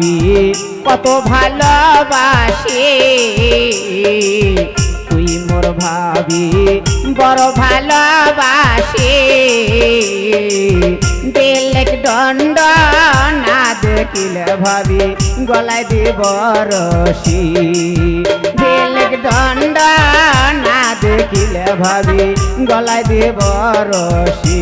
ভাবি, কত ভালোবাসি। তুই মোর ভাবি, বড় ভালোবাসি। বেলেক দণ্ড না দেখিলে ভাবি, গলায় দিব রশি। বেলেক দণ্ড না দেখিলে ভাবি, গলায় দিব রশি।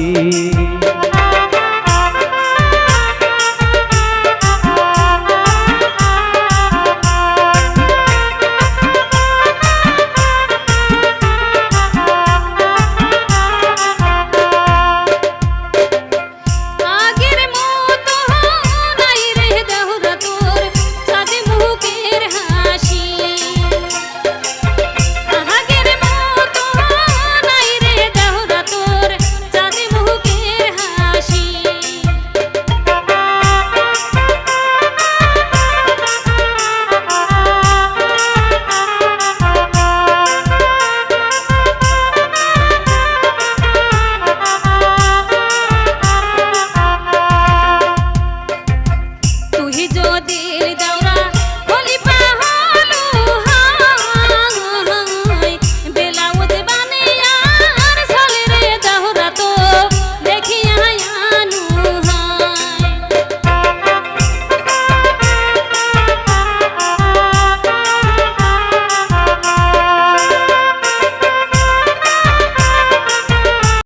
দিল দাও